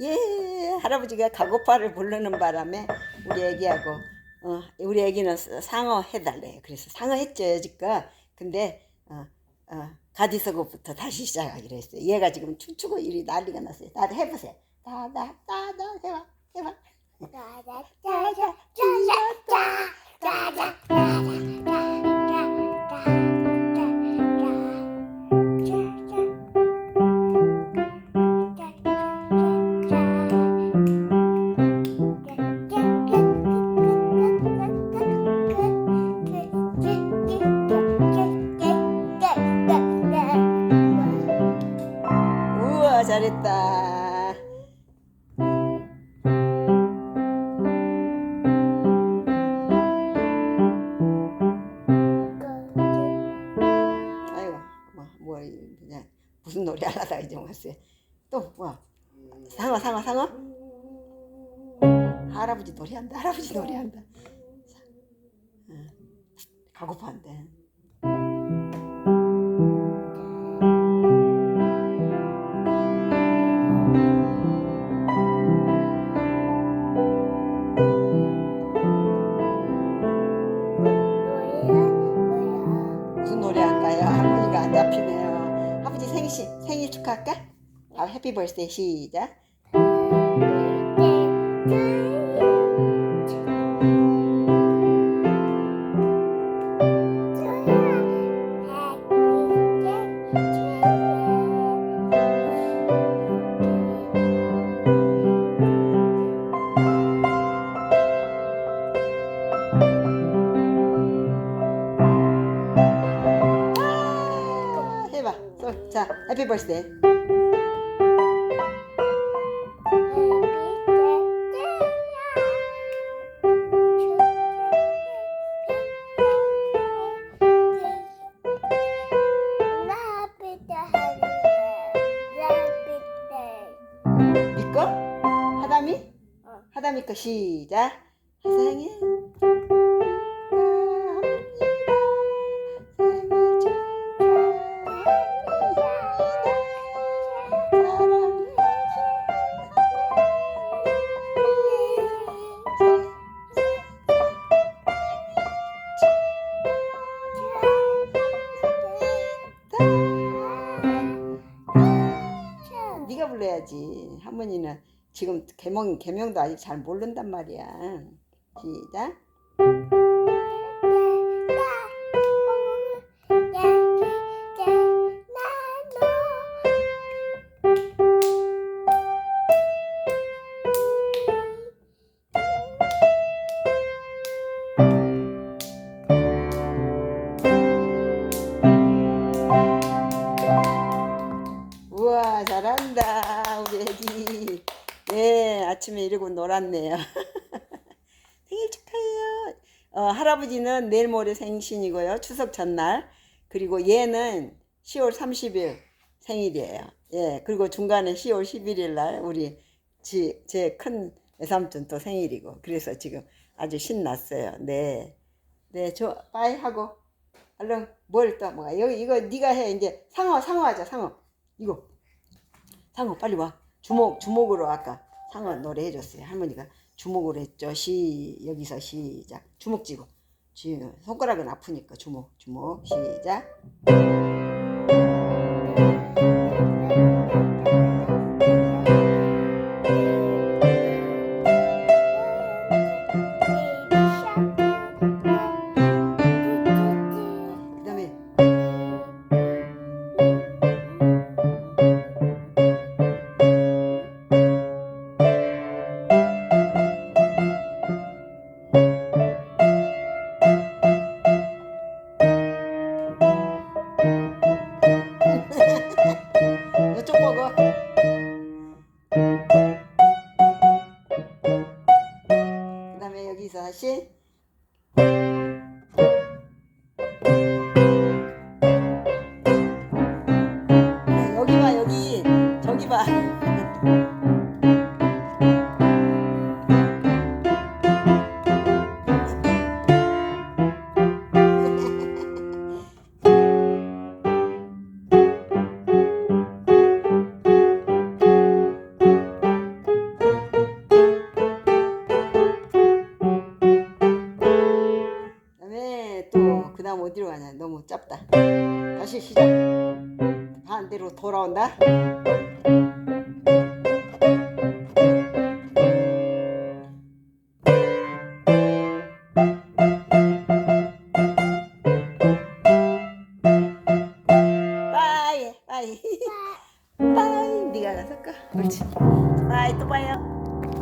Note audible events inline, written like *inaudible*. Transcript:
예, 할아버지가 가고파를 부르는 바람에 우리 애기하고 어, 우리 애기는 상어 해달래요. 그래서 상어 했죠 여지껏. 근데 어, 어, 가디서고부터 다시 시작하기로 했어요. 얘가 지금 춤추고 이리 난리가 났어요. 다들 해보세요. 다다다다 해봐 해봐. 우와 잘했다. 아이고 뭐, 뭐 무슨 노래 하려다가 잊어먹었어요. 또 뭐? 상어 상어 상어? 할아버지 노래한다 할아버지 노래한다. 응. 가고파한데. 잡히네요. 아버지 생일 생일 축하할까? 아 해피 벌스데이 시작. 자 해피 벌스데이. 니꺼? 하담이? 하담이 거 시작. 네 할머니는 지금 개명 개명도 아직 잘 모른단 말이야. 시작. 아침에 이러고 놀았네요. *laughs* 생일 축하해요. 어, 할아버지는 내일 모레 생신이고요. 추석 전날. 그리고 얘는 10월 30일 생일이에요. 예. 그리고 중간에 10월 11일 날 우리 제 큰 외삼촌 또 생일이고. 그래서 지금 아주 신났어요. 네. 네, 저 빠이 하고 얼른 뭘또 뭐가 여기 이거 네가 해 이제 상어 상어 하자 상어 이거 상어 빨리 와 주먹 주먹으로 아까 상어 노래 해 줬어요. 할머니가 주먹으로 했죠. 시 여기서 시작. 주먹 쥐고. 쥐 손가락은 아프니까 주먹 주먹. 시작 그 어디로 가냐? 너무 짧다. 다시 시작. 반대로 돌아온다. 빠이, 빠이. *laughs* 빠이. 네가 가서 까. 옳지. 빠이 또 봐요.